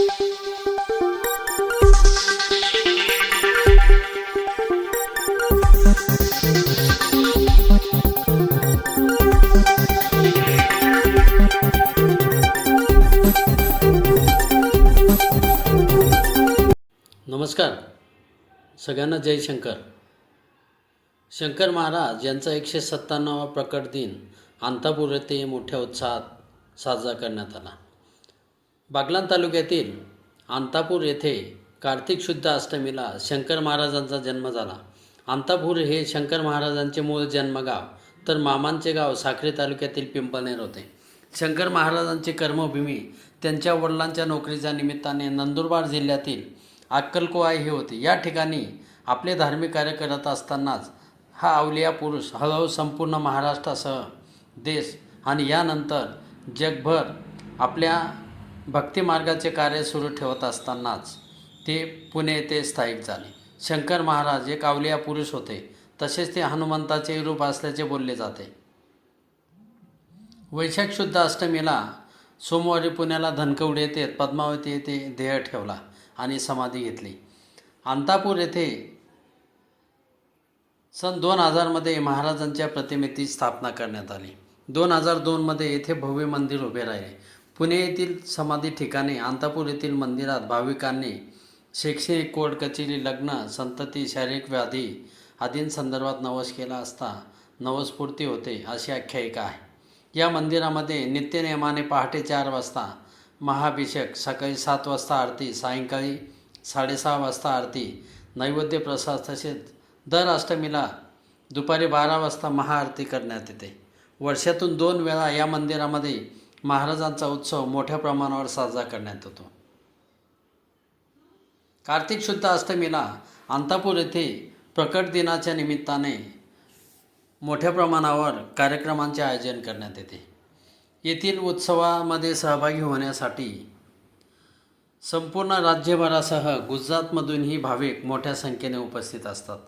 नमस्कार. सगळ्यांना जय शंकर. शंकर महाराज यांचा एकशे सत्त्याण्णवा प्रकट दिन अंतापूर येथे मोठ्या उत्साहात साजरा करण्यात आला. बागलाण तालुक्यातील अंतापूर येथे कार्तिक शुद्ध अष्टमीला शंकर महाराजांचा जन्म झाला. अंतापूर हे शंकर महाराजांचे मूळ जन्मगाव तर मामांचे गाव साखरे तालुक्यातील पिंपळनेर होते. शंकर महाराजांची कर्मभूमी त्यांच्या वडिलांच्या नोकरीच्या निमित्ताने नंदुरबार जिल्ह्यातील अक्कलकोवा हे होते. या ठिकाणी आपले धार्मिक कार्य करत असतानाच हा अवलिया पुरुष हळूहळू संपूर्ण महाराष्ट्रासह देश आणि यानंतर जगभर आपल्या भक्तिमार्गाचे कार्य सुरू ठेवत असतानाच ते पुणे येथे स्थायिक झाले. शंकर महाराज एक अवलिया पुरुष होते तसेच ते हनुमंताचे रूप असल्याचे बोलले जाते. वैशाख शुद्ध अष्टमीला सोमवारी पुण्याला धनकवडी येथे पद्मावती येथे देह ठेवला आणि समाधी घेतली. अंतापूर येथे सन दोन हजारमध्ये महाराजांच्या प्रतिमेची स्थापना करण्यात आली. दोन हजार दोनमध्ये येथे भव्य मंदिर उभे राहिले. पुणे येथील समाधी ठिकाणी अंतापूर येथील मंदिरात भाविकांनी शैक्षणिक कोर्ट कचेरी लग्न संतती शारीरिक व्याधी आदींसंदर्भात नवस केला असता नवस्फूर्ती होते अशी आख्यायिका आहे. या मंदिरामध्ये नित्यनियमाने पहाटे चार वाजता महाभिषेक सकाळी सात वाजता आरती सायंकाळी साडेसहा वाजता आरती नैवेद्य प्रसाद तसेच दर अष्टमीला दुपारी बारा वाजता महाआरती करण्यात येते. वर्षातून दोन वेळा या मंदिरामध्ये महाराजांचा उत्सव मोठ्या प्रमाणावर साजरा करण्यात येतो. कार्तिक शुद्ध अष्टमीला अंतापूर येथे प्रकट दिनाच्या निमित्ताने मोठ्या प्रमाणावर कार्यक्रमांचे आयोजन करण्यात येते. येथील उत्सवामध्ये सहभागी होण्यासाठी संपूर्ण राज्यभरासह गुजरातमधूनही भाविक मोठ्या संख्येने उपस्थित असतात.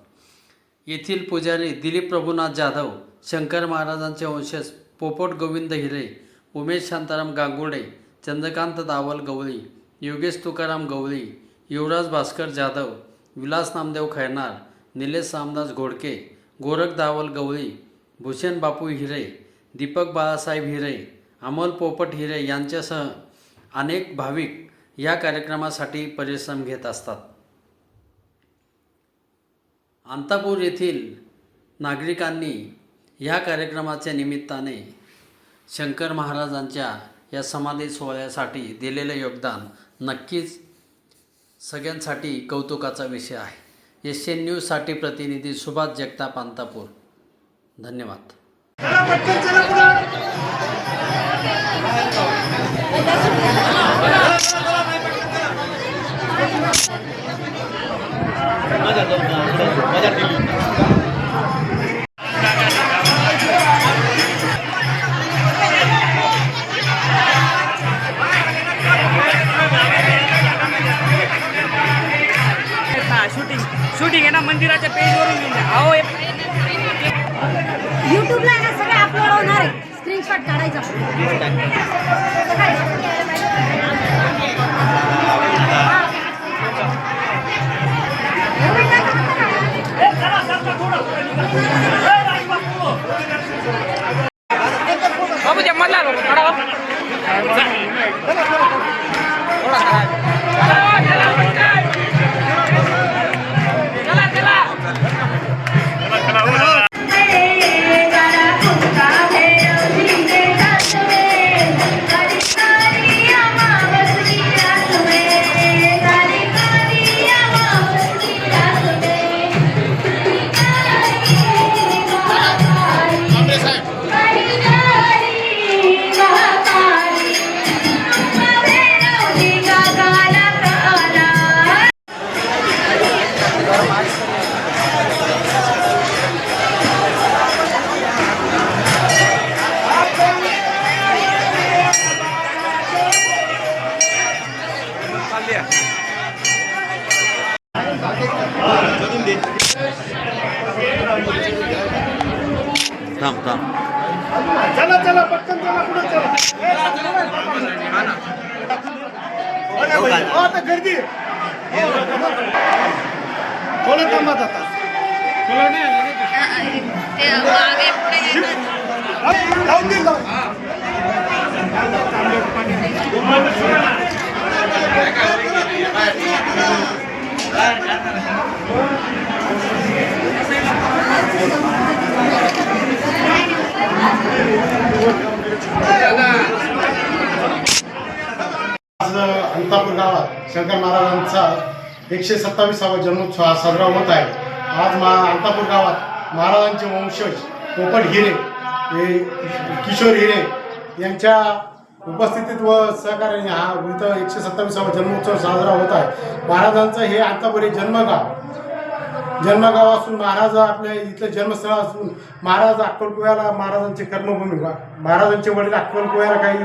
येथील पुजारी दिलीप प्रभुनाथ जाधव शंकर महाराजांचे वंशज पोपट गोविंद हिरे उमेश शांताराम गांगुडे चंद्रकांत दावल गवळी योगेश तुकाराम गवळी युवराज भास्कर जाधव विलास नामदेव खैरनार निलेश रामदास घोडके गोरख दावल गवळी भूषण बापू हिरे दीपक बाळासाहेब हिरे अमोल पोपट हिरे यांच्यासह अनेक भाविक या कार्यक्रमासाठी परिश्रम घेत असतात. अंतापूर येथील नागरिकांनी या कार्यक्रमाच्या निमित्ताने शंकर महाराजांच्या या समाधी सोहळ्यासाठी दिलेलं योगदान नक्कीच सगळ्यांसाठी कौतुकाचा विषय आहे. एस एन न्यूजसाठी प्रतिनिधी सुभाष जगताप अंतापूर. धन्यवाद. मजा पेजवरून घेऊन द्या अहो युट्यूबला ना सगळं अपलोड होणार आहे. स्क्रीनशॉट काढायचा. बाबू त्या मधला थोडा आता गर्दी आहे. हो, थोडं थांबा आता. लावून दे लावून. आज गावात शंकर महाराजांचा एकशे सत्तावीसावा जन्मोत्सव हा साजरा होत आहे. आज मा अंतापूर गावात महाराजांचे वंशज पोपट हिरे हे किशोर हिरे यांच्या उपस्थितीत व सहकार्याने हा इथं एकशे सत्तावीसावा जन्मोत्सव साजरा होत आहे. महाराजांचं हे अंतापूर हे जन्मगाव. जन्मगाव असून महाराज आपल्या इथलं जन्मस्थळ असून महाराज अक्कलकुव्याला महाराजांची कर्मभूमी महाराजांचे वडील अक्कलकुव्याला काही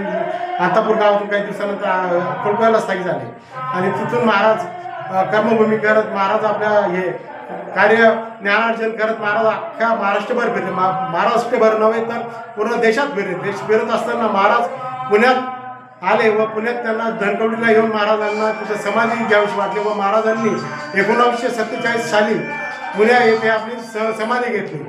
अंतापूर गावातून काही दिवसानंतर अ, अक्कलकुव्याला स्थायिक झाले. आणि तिथून महाराज कर्मभूमी करत महाराज आपल्या हे कार्य ज्ञानार्जन करत महाराज अख्ख्या महाराष्ट्रभर फिरले. मा महाराष्ट्रभर नव्हे तर पूर्ण देशात फिरले. देश फिरत असताना महाराज पुण्यात आले व पुण्यात त्यांना धनकवडीला येऊन महाराजांना तिथे समाधी घ्यावीशी वाटले व महाराजांनी एकोणावीसशे सत्तेचाळीस साली पुण्या येथे आपली स समाधी घेतली.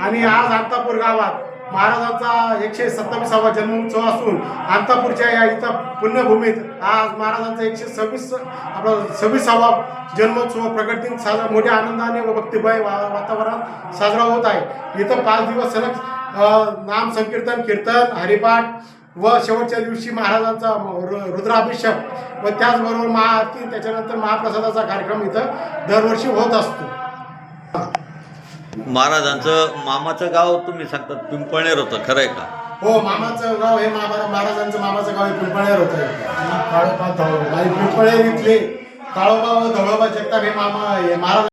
आणि आज अंतापूर गावात महाराजांचा एकशे सत्तावीसावा जन्मोत्सव असून अंतापूरच्या या इथं पुण्यभूमीत आज महाराजांचा एकशे सव्वीस आपला सव्वीसावा जन्मोत्सव प्रगट दिन साजरा मोठ्या आनंदाने व भक्तिभय वा वातावरणात साजरा होत आहे. इथं पाच दिवस सलग नाम संकीर्तन कीर्तन हरिपाठ व शेवटच्या दिवशी महाराजांचा रु- रुद्राभिषेक व त्याचबरोबर महाआरती त्याच्यानंतर महाप्रसादाचा कार्यक्रम इथं दरवर्षी होत असतो. महाराजांचं मामाचं गाव तुम्ही सांगतात पिंपळनेर होतं खरं आहे का? हो मामाचं गाव हे मामा महाराजांचं मामाचं गाव हे पिंपळनेर होतं. काळोबा धळोबा आणि पिंपळनेर इथले. काळोबा व जगताप हे मामा हे महाराज